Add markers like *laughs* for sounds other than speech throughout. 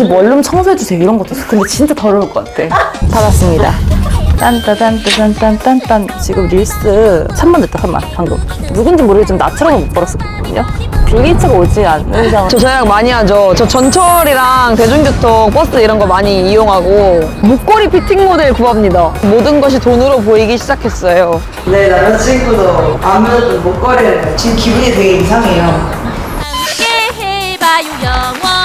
집 원룸 청소해주세요 이런 것도 있어. 근데 진짜 더러울 것 같아. 받았습니다. 딴따단따단딴딴딴 지금 릴스 3만 됐다 3만 방금 누군지 모르겠지만 나처럼 못 벌었었거든요 빌리츠가 오지 않는 이상 저 전략 많이 하죠. 저 전철이랑 대중교통, 버스 이런 거 많이 이용하고 목걸이 피팅 모델 구합니다. 모든 것이 돈으로 보이기 시작했어요. 네, 남자친구도 아무래도 목걸이를 지금 기분이 되게 이상해요. 함께 해봐요 영원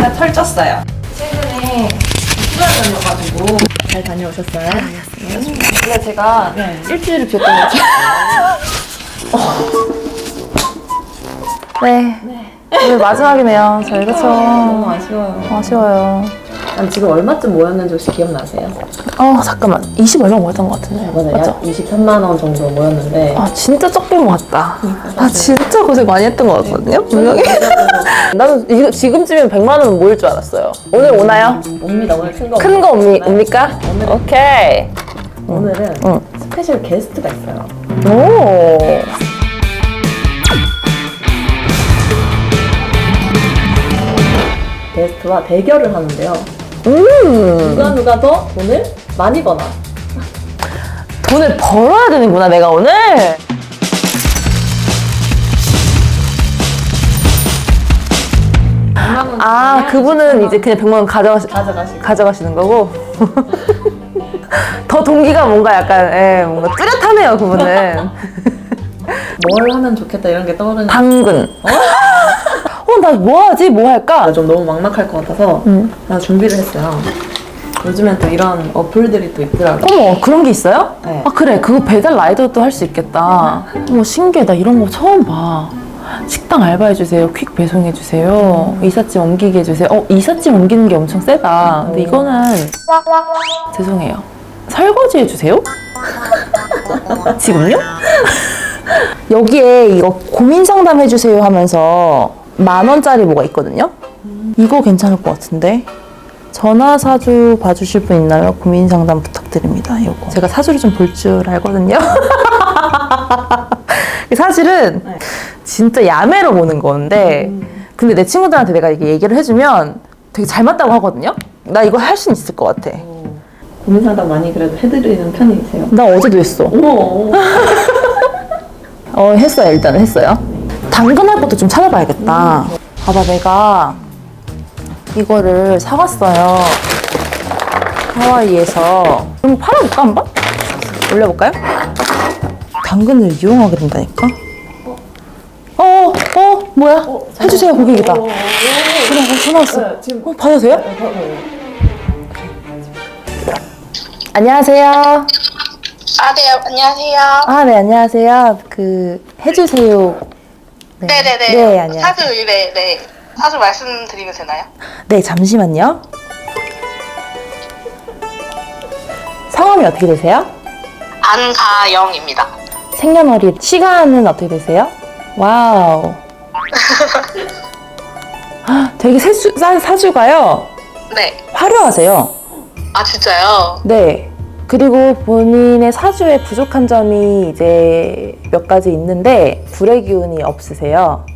다 털쪘어요. 근데 제가 일주일을 비웠던 거죠. *laughs* 네. 오늘 마지막이네요. 저희 그쵸 너무 아쉬워요. 아쉬워요 난 지금 얼마쯤 모였는지 혹시 기억나세요? 어 잠깐만 20 얼마 모였던 것 같은데. 맞죠? 약 23만 원 정도 모였는데 아 진짜 적게 모았다. 아 진짜 고생 많이 했던 것 같거든요 분명히. *laughs* 나는 이거 지금쯤이면 100만 원은 모일 줄 알았어요. 오늘 오나요? 옵니다. 오늘 큰 거. 큰 거 옵니까? 오케이. 오늘은 응. 스페셜 게스트가 있어요. 오. 게스트와 대결을 하는데요. 음. 누가 누가 더 돈을 많이 버나. 돈을 벌어야 되는구나 내가 오늘. 아 그분은 이제 그냥 100만 원 가져가시, 가져가시고. 가져가시는 거고. *laughs* 더 동기가 뭔가 약간 예, 뭔가 뚜렷하네요 그분은. *laughs* 뭘 하면 좋겠다 이런 게 떠오르는. 당근. 어, 나뭐 하지? 뭐 할까? 좀 너무 막막할 것 같아서 음. 제가 준비를 했어요. 요즘엔 또 이런 어플들이 또 있더라고요. 어머, 그런 게 있어요? 네. 아, 그래. 그거 배달 라이더도 할 수 있겠다. 어머, 신기해. 나 이런 거 처음 봐. 식당 알바해 주세요. 퀵 배송해 주세요. 이삿짐 옮기게 해 주세요. 어, 이삿짐 옮기는 게 엄청 세다. 근데 이거는. 죄송해요. 설거지 해 주세요? 지금요? *laughs* 여기에 이거 고민 상담 해주세요 하면서 만 원짜리 뭐가 있거든요? 이거 괜찮을 것 같은데? 전화 사주 봐주실 분 있나요? 고민 상담 부탁드립니다. 이거 제가 사주를 좀 볼 줄 알거든요. *laughs* 사실은 진짜 야매로 보는 건데, 근데 내 친구들한테 내가 이게 얘기를 해주면 되게 잘 맞다고 하거든요. 나 이거 할 수 있을 것 같아. 고민 상담 많이 그래도 해드리는 편이세요. 나 어제도 했어. *laughs* 어, 했어요. 일단은 했어요. 당근할 것도 좀 찾아봐야겠다. 봐봐, 내가 이거를 사왔어요. 하와이에서. 그럼 팔아볼까, 한번? 올려볼까요? 당근을 이용하게 된다니까? 어, 어, 뭐야? 해주세요, 고객이다. 전화, 어, 전화 왔어. 지금 어, 받아도 돼요? 안녕하세요. 아, 네, 안녕하세요. 아, 네, 안녕하세요. 그, 해주세요. 네. 네네네. 네, 안녕하세요. 사주, 네, 네. 사주 말씀드리면 되나요? 네, 잠시만요. 성함이 어떻게 되세요? 안가영입니다. 생년월일, 시간은 어떻게 되세요? 와우. 헉, *laughs* 되게 세수, 사, 사주가요. 네. 화려하세요. 아, 진짜요? 네. 그리고 본인의 사주에 부족한 점이 이제 몇 가지 있는데, 불의 기운이 없으세요.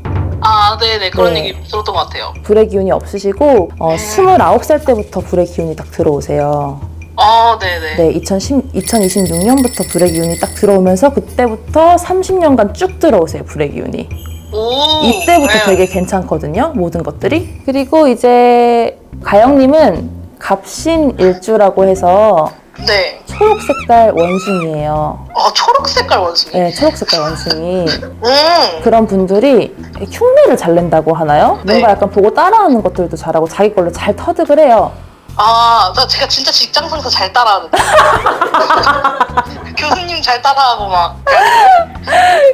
아, 네네. 그런 네. 얘기 들었던 것 같아요. 불의 기운이 없으시고, 어, 29살 때부터 불의 기운이 딱 들어오세요. 어, 네네. 네, 2010, 2026년부터 불의 기운이 딱 들어오면서 그때부터 30년간 쭉 들어오세요, 불의 기운이. 오. 이때부터 네. 되게 괜찮거든요, 모든 것들이. 그리고 이제 가영님은 갑신 일주라고 해서 네. 초록 색깔 원숭이에요. 어, 초록 색깔 원숭이. 네, 초록 색깔 원숭이. 음. 그런 분들이 흉내를 잘 낸다고 하나요? 네. 뭔가 약간 보고 따라하는 것들도 잘하고 자기 걸로 잘 터득을 해요. 아, 나 제가 진짜 직장 상사 잘 따라하는데. *laughs* 교수님 잘 따라하고 막.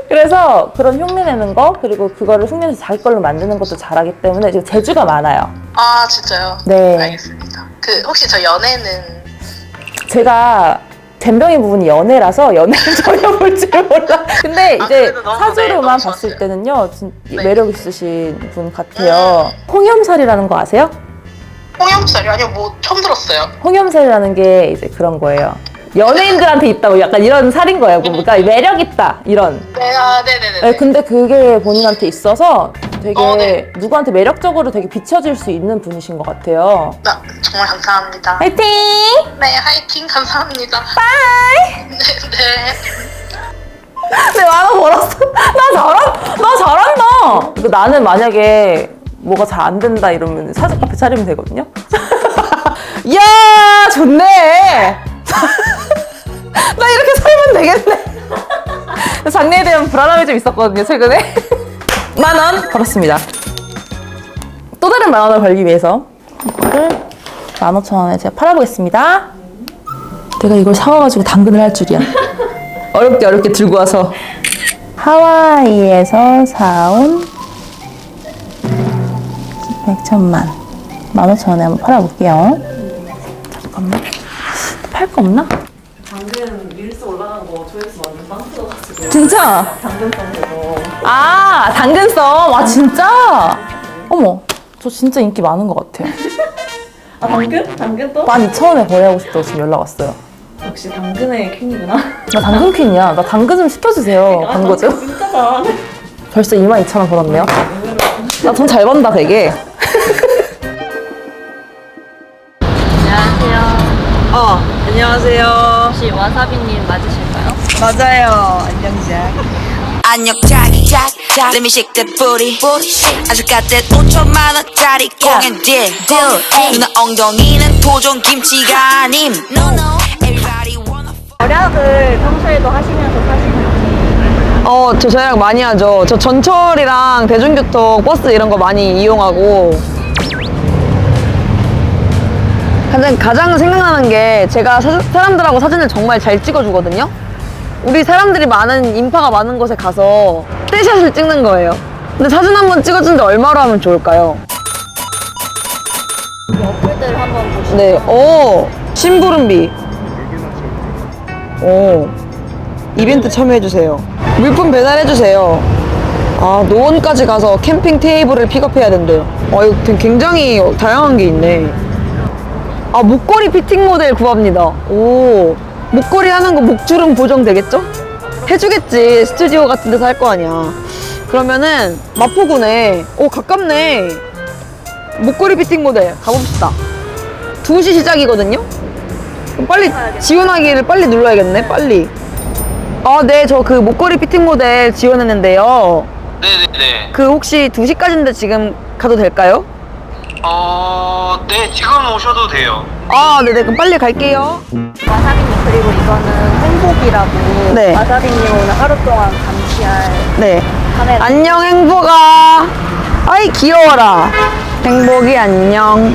그래서 그런 흉내 내는 거 그리고 그거를 흉내내서 자기 걸로 만드는 것도 잘하기 때문에 지금 재주가 많아요. 아, 진짜요? 네. 알겠습니다. 그, 혹시 저 연애는. 제가 잼병이 부분이 연애라서 연애를 *laughs* 전혀 볼 줄 몰라. 근데 아, 이제 그래도 너무, 네, 사주로만 너무 봤을 좋았어요. 때는요, 진- 네. 매력 있으신 분 같아요. 음. 홍염살이라는 거 아세요? 홍염살이 아니요, 뭐, 처음 들었어요. 홍염살이라는 게 이제 그런 거예요. 연예인들한테 있다고 약간 이런 살인 거예요. 그러니까 매력 있다 이런. 네, 아, 네네네. 네, 근데 그게 본인한테 있어서 되게 어, 네. 누구한테 매력적으로 되게 비춰질 수 있는 분이신 것 같아요. 나, 정말 감사합니다. 화이팅! 네, 화이팅 감사합니다. 바이. 네, 네. 내 만원 벌었어. *laughs* 나 잘한, 나 잘한다. 나는 만약에 뭐가 잘 안 된다 이러면 사주 카페 차리면 되거든요. *laughs* 야 좋네. *laughs* 나 이렇게 살면 되겠네. 장래에 대한 불안함이 좀 있었거든요 최근에. 만원 벌었습니다. 또 다른 만 원을 벌기 위해서 이거를 만 오천 원에 제가 팔아보겠습니다. 내가 이걸 사와가지고 당근을 할 줄이야. *laughs* 어렵게 어렵게 들고 와서 하와이에서 사온 백천만 만 오천 원에 한번 팔아볼게요. 잠깐만 팔 거 없나? 거 조회수 완전 빵 터져가지고 진짜? 당근성에서 아 당근썸 아 진짜? 어머 저 진짜 인기 많은 것 같아요. 아 당근? 당근도? 12,000원에 거래하고 싶다고 지금 연락 왔어요. 역시 당근의 퀸이구나 나 당근 퀸이야. 나 당근 좀 시켜주세요. 광고 좀. 진짜 잘하네 벌써 22,000원 벌었네요. 나 돈 잘 번다 되게. 안녕하세요. 어, 안녕하세요. 혹시 와사비님 맞으실까요? 맞아요. 안녕자. 안녕 짝짝짝 Let me shake that booty 아주 갓된 5천만 원짜리 공연 딜 누나 엉덩이는 토종 김치가 아님 No no Everybody wanna 절약을 평소에도 하시면서 사시나요? 어, 저 저녁 많이 하죠. 저 전철이랑 대중교통, 버스 이런 거 많이 이용하고. 가장, 가장 생각나는 게 제가 사, 사람들하고 사진을 정말 잘 찍어주거든요. 우리 사람들이 많은, 인파가 많은 곳에 가서 떼샷을 찍는 거예요. 근데 사진 한 번 찍어주는데 얼마로 하면 좋을까요? 어플들 한번 보시죠. 네, 오, 심부름비. 오, 이벤트 참여해주세요. 물품 배달해주세요. 아, 노원까지 가서 캠핑 테이블을 픽업해야 된대요. 아, 이거 되게 굉장히 다양한 게 있네. 아, 목걸이 피팅 모델 구합니다. 오, 목걸이 하는 거 목주름 보정 되겠죠? 해주겠지. 스튜디오 같은 데서 할 거 아니야. 그러면은, 마포구네. 오, 가깝네. 목걸이 피팅 모델 가봅시다. 2시 시작이거든요? 그럼 빨리 지원하기를 빨리 눌러야겠네, 빨리. 아, 네, 저 그 목걸이 피팅 모델 지원했는데요. 네네네. 그 혹시 2시까지인데 지금 가도 될까요? 어, 네, 지금 오셔도 돼요. 아, 네네, 그럼 빨리 갈게요. 와사비님 그리고 이거는 행복이라고 네. 와사비님 오늘 하루 동안 감시할 네. 카메라 안녕, 행복아. 아이, 귀여워라. 행복이 안녕.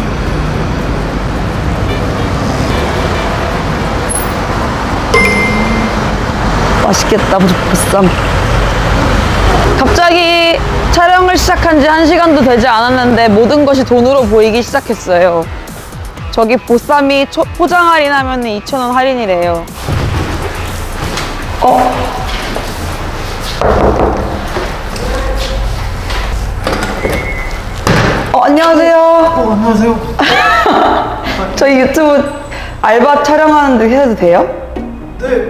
맛있겠다, 보- 보쌈. 갑자기 촬영을 시작한 지 한시간도 되지 않았는데 모든 것이 돈으로 보이기 시작했어요. 저기 보쌈이 초- 포장 할인하면 2,000원 할인이래요. 어? 어, 안녕하세요. 어, 안녕하세요. *laughs* 저희 유튜브 알바 촬영하는데 해도 돼요? 네,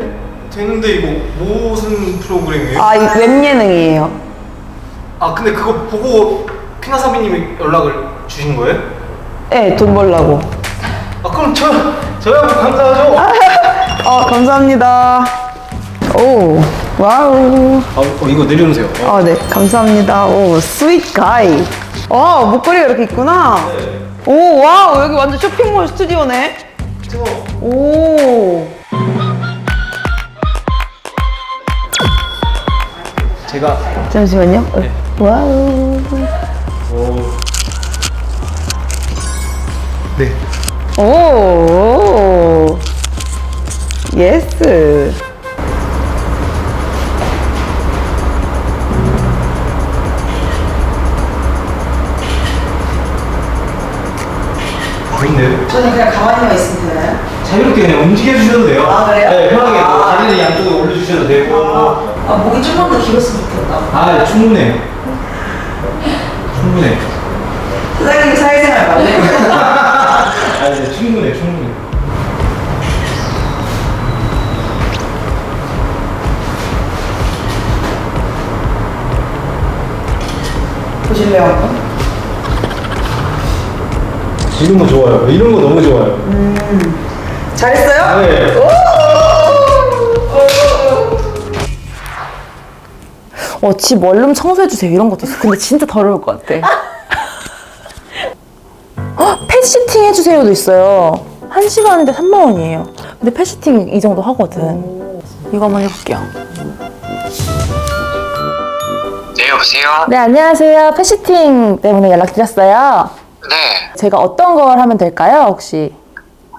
되는데 이거 무슨 프로그램이에요? 아, 이 웹예능이에요. 아, 근데 그거 보고 피나사비님이 연락을 주신 거예요? 네, 돈 벌라고. 아, 그럼 저, 저희하고 감사하죠? 어, *laughs* 감사합니다. 오, 와우. 아, 어, 이거 내려놓으세요. 어. 아, 네, 감사합니다. 오, 스윗 가이. 어, 목걸이가 이렇게 있구나. 오, 와우, 여기 완전 쇼핑몰 스튜디오네. 오. 제가 잠시만요. 어, 와우. 네. 오. 예스. 보이네요. 저는 그냥 가만히만 있으면 되나요? 자유롭게 그냥 움직여 주셔도 돼요. 아, 그래요? 네, 편하게 뭐 아. 다리는 양쪽으로 올려주셔도 되고. 아 목이 좀만 더 길었으면 좋겠다 아, 네, 충분해요. 충분해. 사장님 사회생활 맞네? *laughs* 아니 충분해 충분해 보실래요 한번? 지금은 좋아요 이런 거 너무 좋아요 음. 잘했어요? 네. 어, 집 원룸 청소해주세요. 이런 것도 있어. 근데 진짜 더러울 것 같아. *laughs* 어, 펫 시팅 해주세요도 있어요. 한 시간인데 3만 원이에요. 근데 펫 시팅 이 정도 하거든. 이거 한번 해볼게요. 네, 여보세요? 네, 안녕하세요. 펫 시팅 때문에 연락드렸어요. 네. 제가 어떤 걸 하면 될까요, 혹시?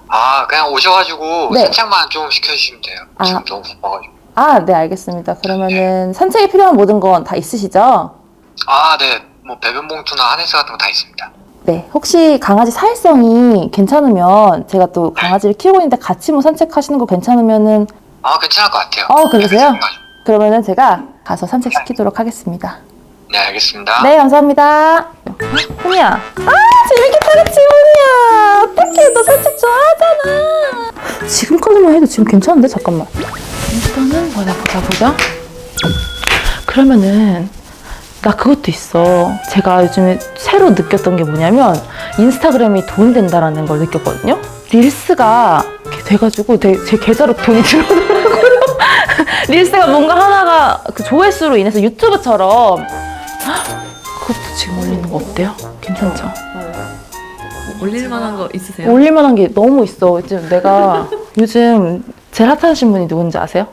아, 그냥 오셔가지고 네. 산책만 좀 시켜주시면 돼요. 아. 지금 너무 바빠가지고. 아, 네, 알겠습니다. 그러면은 산책에 필요한 모든 건 다 있으시죠? 아, 네. 뭐 배변 봉투나 하네스 같은 거 다 있습니다. 네, 혹시 강아지 사회성이 괜찮으면 제가 또 강아지를 키우고 있는데 같이 뭐 산책하시는 거 괜찮으면은 아, 괜찮을 것 같아요. 어, 그러세요? 알겠습니다. 그러면은 제가 가서 산책시키도록 하겠습니다. 네, 알겠습니다. 네, 감사합니다. 훈이야. 아, 재밌겠다, 그치, 훈이야. 어떡해, 너 산책 좋아하잖아. 지금까지만 해도 지금 괜찮은데? 잠깐만. 일단은 보자, 보자, 보자. 그러면은, 나 그것도 있어. 제가 요즘에 새로 느꼈던 게 뭐냐면, 인스타그램이 돈이 된다라는 걸 느꼈거든요? 릴스가 이렇게 돼가지고 내- 제 계좌로 돈이 *laughs* 들어오더라고요. 릴스가 뭔가 하나가 그 조회수로 인해서 유튜브처럼 그것도 지금 올리는 거 어때요? 괜찮죠? 올릴 만한 거 있으세요? 올릴 만한 게 너무 있어. 지금 내가 요즘 제일 핫하신 분이 누군지 아세요?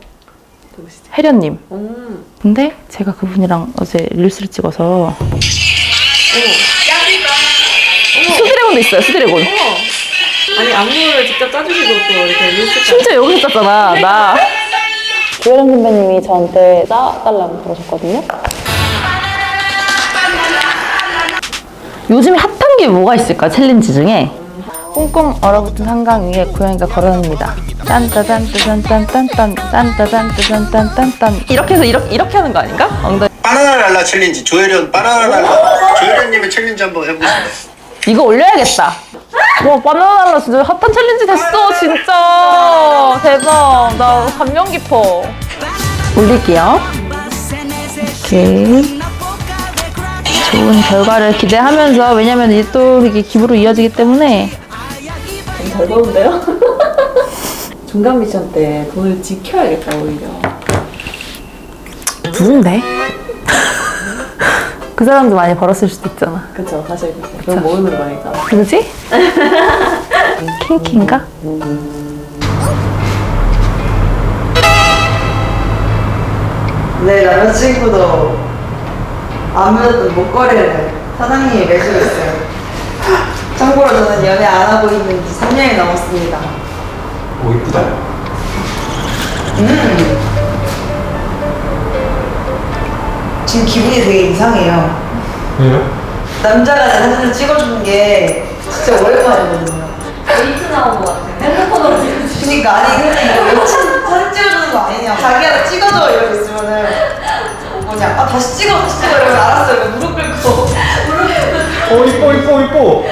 혜련님. 음. 근데 제가 그분이랑 어제 릴스를 찍어서 수드래곤도 있어요. 수드래곤. 아니 안무를 직접 짜주시고 또 이렇게 릴스 심지어 여기서 짰잖아. 나. 조혜련 선배님이 저한테 짜달라고 그러셨거든요. 요즘 핫한 게 뭐가 있을까? 챌린지 중에 꽁꽁 얼어붙은 한강 위에 고양이가 걸어다닙니다. 딴따단따단딴딴딴 딴따단따단딴딴딴 이렇게 해서 이렇게 이렇게 하는 거 아닌가? 엉덩이 바나나 랄라 챌린지 조혜련 바나나 랄라 조혜련님의 챌린지 한번 해보세요. 이거 올려야겠다. 와 바나나 날라 진짜 핫한 챌린지 됐어 진짜 대박 나 감명 깊어. 올릴게요. 오케이. 좋은 결과를 기대하면서 왜냐면 이게 또 이게 기부로 이어지기 때문에 잘 더운데요? *laughs* 중간 미션 때 돈을 지켜야겠다 오히려 누군데? *laughs* 그 사람도 많이 벌었을 수도 있잖아. 그쵸 사실 그건 모르는 거니까 누구지? *laughs* 킹키인가? 네 남자친구도 안 맺었던 목걸이를 사장님이 매주고 있어요. 저는 연애 안 하고 있는 지 3년이 넘었습니다. 오, 이쁘다. 지금 기분이 되게 이상해요. 왜요? 남자가 내 사진을 찍어주는 게 진짜 오랜만이거든요. 데이트 나온 것 같아. 핸드폰으로 찍어주시 그니까 아니 근데 이거 사진 찍어주는 거 아니냐 자기가 찍어줘 이러고 있으면은 뭐냐 아 다시 찍어 다시 찍어 이러면 알았어요 이러면 무릎 꿇고 무릎 꿇고 어, 이뻐, 이뻐, 이뻐.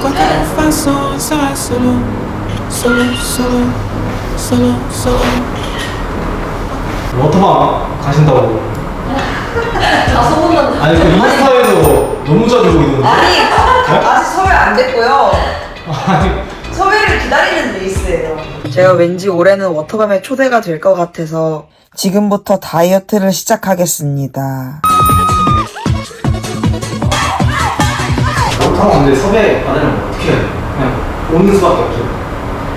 Qualquer façon, ça solo, solo, solo, solo, solo. 워터밤 가신다고. 아, 소문난다. 아니, 그 인스타에서 너무 자주 보이던데. 아니 아직 섭외 안 됐고요 아니, 섭외를 기다리는 레이스예요 제가 왠지 올해는 워터밤에 초대가 될 것 같아서 지금부터 다이어트를 시작하겠습니다 그렇다고 근데 섭외 받으려면 어떻게 해야 돼? 그냥 오는 수밖에 없죠.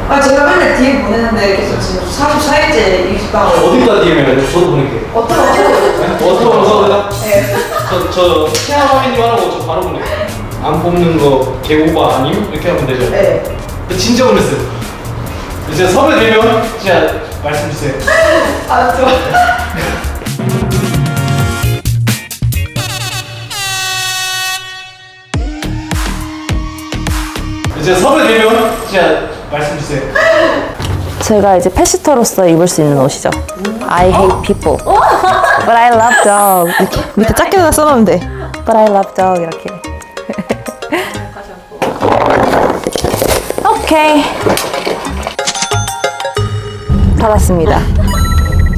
아 제가 맨날 DM 보내는데 계속 지금 34일째 이 식당을 어디다 DM해야 돼? 저도 보낼게요. 어떤 어떤 워터밤 서울에다? 네. 저, 저, 태아마미님 하라고 저 바로 보낼게요. 안 뽑는 거 개오바 아님? 이렇게 하면 되죠. 네. 진짜 보냈어요. 이제 섭외 되면 진짜 말씀 주세요. 아좋 *laughs* 이제 섭외 되면 진짜 말씀 주세요. 제가 이제 패시터로서 입을 수 있는 옷이죠. I hate people, but I love dog. 이렇게 밑에 작게다 써놓으면 돼. But I love dog 이렇게. 오케이. 받았습니다.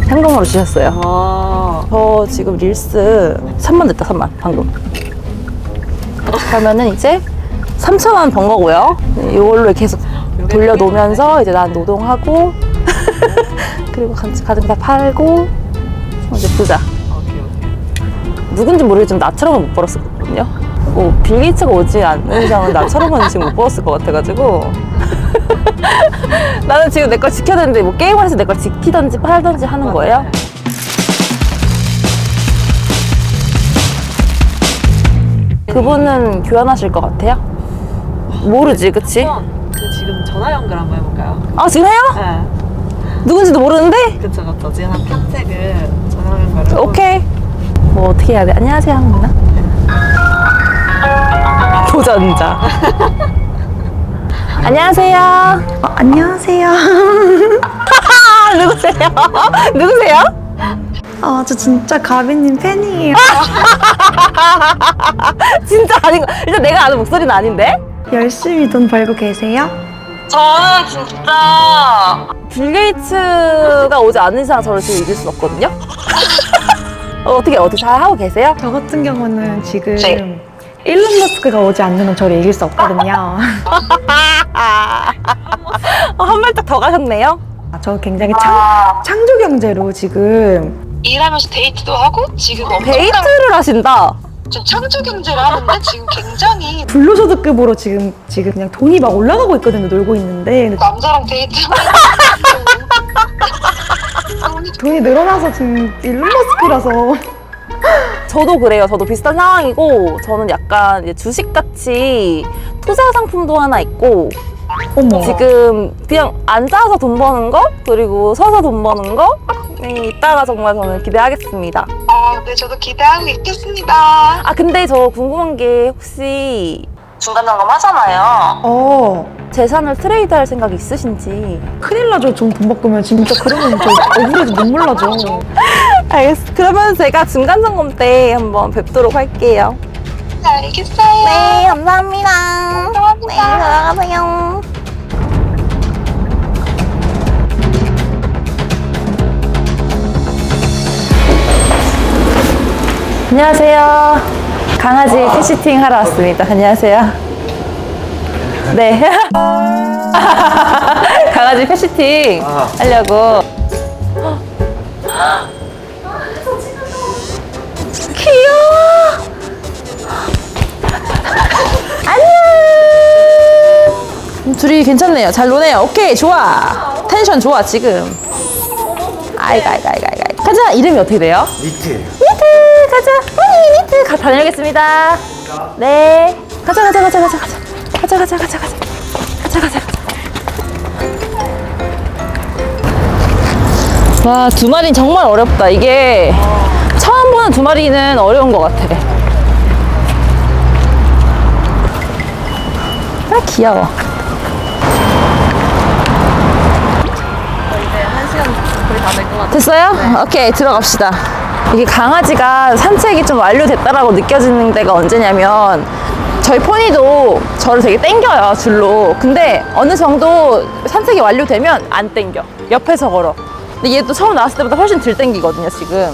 현금으로 주셨어요. 아. 저 지금 릴스 3만 됐다 3만 방금 그러면은 이제 3천 원 번 거고요. 네, 이걸로 계속 돌려놓으면서 이제 난 노동하고 *laughs* 그리고 가득 다 팔고 이제 부자. 누군지 모르겠지만 나처럼은 못 벌었었거든요. 뭐 빌게이츠가 오지 않는 이상은 나처럼은 지금 못 벌었을 것 같아가지고. *laughs* 나는 지금 내 걸 지켜야 되는데 뭐 게임을 해서 내 걸 지키던지 팔던지 하는 거예요. 그분은 교환하실 것 같아요? 모르지, 그치? 그 지금 전화 연결 한번 해볼까요? 아, 지금 해요? 네. 누군지도 모르는데? 그쵸, 그쵸. 지금 한 탐색을 전화 연결을. 오케이. 뭐, 어떻게 해야 돼? 안녕하세요, 하는구나. 도전자. *laughs* 안녕하세요. 어, 안녕하세요. *laughs* 누구세요? 누구세요? 아, 저 진짜 가비님 팬이에요. *laughs* 진짜 아닌 거. 일단 내가 아는 목소리는 아닌데? 열심히 돈 벌고 계세요? 저는 진짜 빌 게이츠가 오지 않는 이상 저를 지금 이길 순 없거든요. *laughs* 어, 어떻게 어떻게 잘 하고 계세요? 저 같은 경우는 지금 네. 일론 머스크가 오지 않는 한 저를 이길 수 없거든요. *laughs* 어, 한 발짝 더 가셨네요. 아, 저 굉장히 창, 창조 경제로 지금 일하면서 데이트도 하고 지금 엄청난 데이트를 하신다. 지금 창조 경제를 하는데 지금 굉장히 불로소득급으로 지금 지금 그냥 돈이 막 올라가고 있거든요. 놀고 있는데. 남자랑 데이트 *laughs* 돈이 늘어나서 지금 일론 머스크라서. *laughs* 저도 그래요. 저도 비슷한 상황이고 저는 약간 이제 주식같이 투자 상품도 하나 있고 어머. 지금 그냥 앉아서 돈 버는 거? 그리고 서서 돈 버는 거 네, 이따가 정말 저는 기대하겠습니다. 아, 네 저도 기대하고 있겠습니다. 아 근데 저 궁금한 게 혹시 중간 점검 하잖아요. 어 재산을 트레이드 할 생각 있으신지? 큰일 나죠. 돈돈 바꾸면 진짜 그러면 저 억울해서 눈물 나죠. 알겠어. 그러면 제가 중간 점검 때 한번 뵙도록 할게요. 네, 알겠어요. 네, 감사합니다. 네, 들어가세요. 안녕하세요. 강아지 패시팅 하러 왔습니다. 안녕하세요. 네. *laughs* 강아지 패시팅 하려고. 안녕. 둘이 괜찮네요. 잘 노네요. 오케이, 좋아. 텐션 좋아, 지금. 아이가, 아이가, 아이가, 아이가. 가자. 이름이 어떻게 돼요? 니트. 가자. 니트. 가, 다녀오겠습니다. 네. 가자, 가자, 가자, 가자, 가자. 가자, 가자, 가자, 가자. 가자, 가자, 가자. 와, 두 마리는 정말 어렵다. 이게 처음 보는 두 마리는 어려운 것 같아. 아, 귀여워. 됐어요? 오케이, 들어갑시다. 이게 강아지가 산책이 좀 완료됐다라고 느껴지는 때가 언제냐면 저희 포니도 저를 되게 땡겨요, 줄로. 근데 어느 정도 산책이 완료되면 안 땡겨. 옆에서 걸어. 근데 얘도 처음 나왔을 때보다 훨씬 덜 땡기거든요, 지금.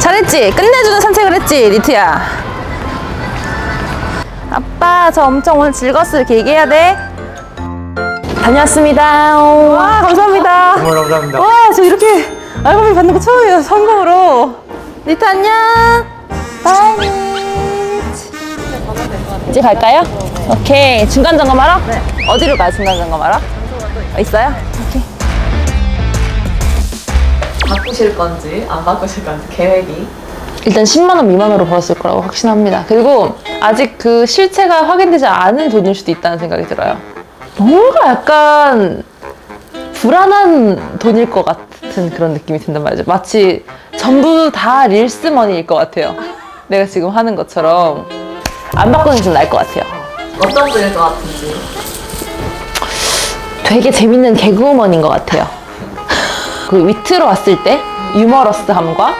잘했지? 끝내주는 산책을 했지, 리트야? 아빠, 저 엄청 오늘 즐거웠어요. 이렇게 얘기해야 돼. 다녀왔습니다. 와, 감사합니다. 정말 감사합니다. 와, 저 이렇게 알바비 받는 거 처음이에요. 성공으로. 리트 안녕. 바이. 이제 갈까요? 오케이. 중간 점검하러? 네. 어디로 가요, 중간 점검하러? 어, 있어요? 오케이. 바꾸실 건지 안 바꾸실 건지 계획이 일단 10만 원 미만으로 벌었을 거라고 확신합니다. 그리고 아직 그 실체가 확인되지 않은 돈일 수도 있다는 생각이 들어요. 뭔가 약간 불안한 돈일 것 같은 그런 느낌이 든단 말이죠. 마치 전부 다 릴스머니일 것 같아요. 내가 지금 하는 것처럼 안 바꾸는 게 좀 나을 것 같아요. 어떤 분일 것 같은지 되게 재밌는 개그우먼인 것 같아요. 그 위트로 왔을 때 유머러스함과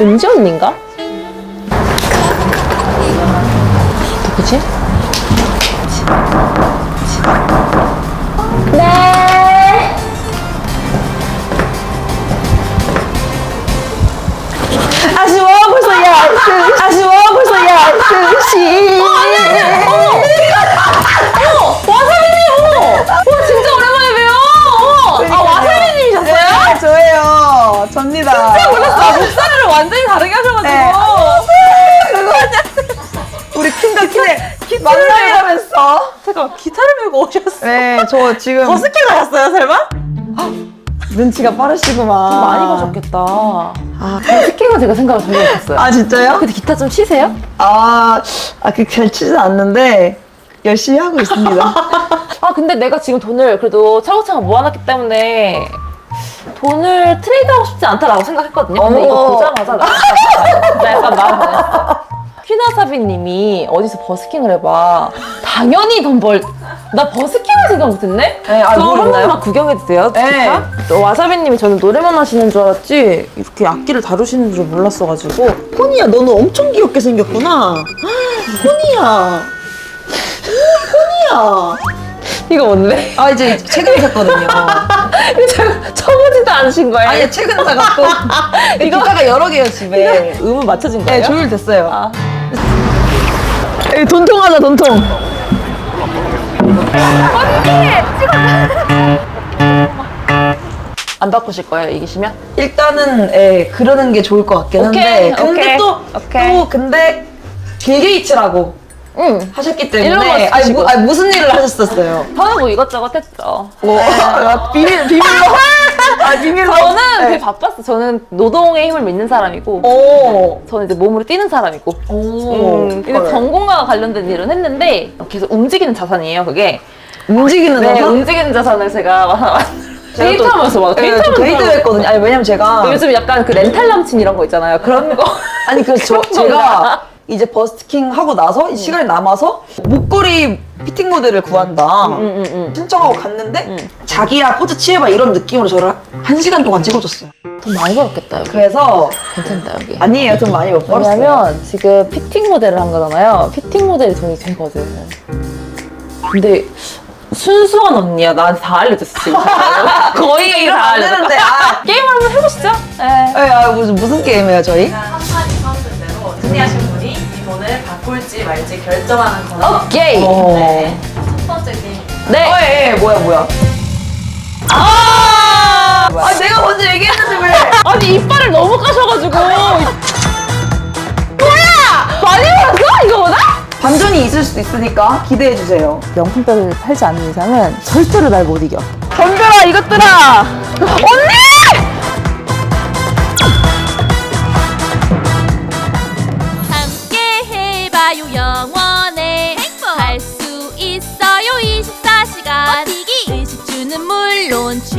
은지 언니인가? 누구지? 네. 아쉬워 벌써 야 아쉬워 벌써 야 스시 와사비님! 어머! 와, 진짜 오랜만에 봬요! 와사비님이셨어요? 네, 저예요 접니다 진짜 몰랐어. 아, 목소리를 완전히 다르게 하셔가지고. 네. 우리 킹과 킹의 만나면서 잠깐 기타를 메고 오셨어요. 네 저 지금 버스킹 하셨어요, 설마? 눈치가 빠르시구만 돈 많이 버셨겠다. 아, 버스킹은 제가 생각을 전혀 못했어요. 아 진짜요? 근데 기타 좀 치세요? 아, 아, 그, 잘 치진 않는데, 열심히 하고 있습니다. *laughs* 아, 근데 내가 지금 돈을 그래도 차곡차곡 모아놨기 때문에 돈을 트레이드하고 싶지 않다라고 생각했거든요. 근데 이거 어머. 보자마자 나 진짜 약간 마음 변했어. *laughs* 휘나사비님이 어디서 버스킹을 해봐. 당연히 돈 벌. 나 버스킹을 생각 못했네. 네, 아, 저뭘한 있나요? 번만 구경해도 돼요? 네. 기타? 또 와사비님이 저는 노래만 하시는 줄 알았지 이렇게 악기를 다루시는 줄 몰랐어가지고 포니야, 너는 엄청 귀엽게 생겼구나. 포니야. 포니야. 이거 뭔데? 아, 이제 최근에 샀거든요. *laughs* 저- 쳐보지도 않으신 거예요? 아니, 최근에 사갖고. *laughs* 이거 기타가 여러 개요, 집에. 음은 맞춰진 거예요? 네, 조율됐어요. 아. 에이, 돈통하자, 돈통. 안 바꾸실 거예요 이기시면? 일단은, 예, 그러는 게 좋을 것 같긴 한데. 오케이, 근데 오케이, 또, 오케이. 또, 근데, 빌 게이츠라고 응. 하셨기 때문에. 아니. 뭐, 아니, 무슨 일을 하셨었어요? 저는 뭐 이것저것 했죠. 뭐, *laughs* 아, 비밀, 비밀로. *laughs* 아, 비밀로. 저는 네. 되게 바빴어. 저는 노동의 힘을 믿는 사람이고, 오. 저는 이제 몸으로 뛰는 사람이고, 오. 음, 이제 전공과 관련된 일은 했는데 계속 움직이는 자산이에요. 그게. 움직이는 네, 자산? 움직이는 자산을 제가 제가 또- *laughs* 데이트하면서 막 네, 데이트하면서 저 데이트 했거든요. 아니, 왜냐면 제가. 요즘 약간 그 렌탈 남친 이런 거 있잖아요. 그런 거. 아니, 그래서 저, 제가. 이제 버스킹 하고 나서 이 시간이 남아서 목걸이 피팅 모델을 구한다. 응, 응, 응. 신청하고 갔는데 자기야 포즈 취해봐 이런 느낌으로 저를 한 시간 동안 찍어줬어요. 돈 많이 벌었겠다, 여기. 그래서 괜찮다, 여기. 아니에요. 좀 많이 못 벌었어요. 왜냐면 지금 피팅 모델을 한 거잖아요. 피팅 모델이 돈이 되거든. 근데 순수한 언니야. 나한테 다 알려줬어, 지금. *laughs* 거의 이러면 다 안 알려줬어. 되는데. 아, *laughs* 게임을 한번 해보시죠. 네. 에, 아, 무슨, 무슨 게임이에요, 저희? 한마디 선수인 대로 승리하신 말지 결정하는 거는 오케이. 어. 네. 첫 번째 게임. 네. 어, 예, 예, 뭐야, 뭐야. 아! 아, 내가 먼저 얘기했는데 왜? *laughs* 아니, 이빨을 너무 까셔가지고. 뭐야! 많이 벌었어? 이거보다? 반전이 있을 수도 있으니까 기대해 주세요. 명품백을 팔지 않는 이상은 절대로 날 못 이겨. 덤벼라, 이것들아! 언니!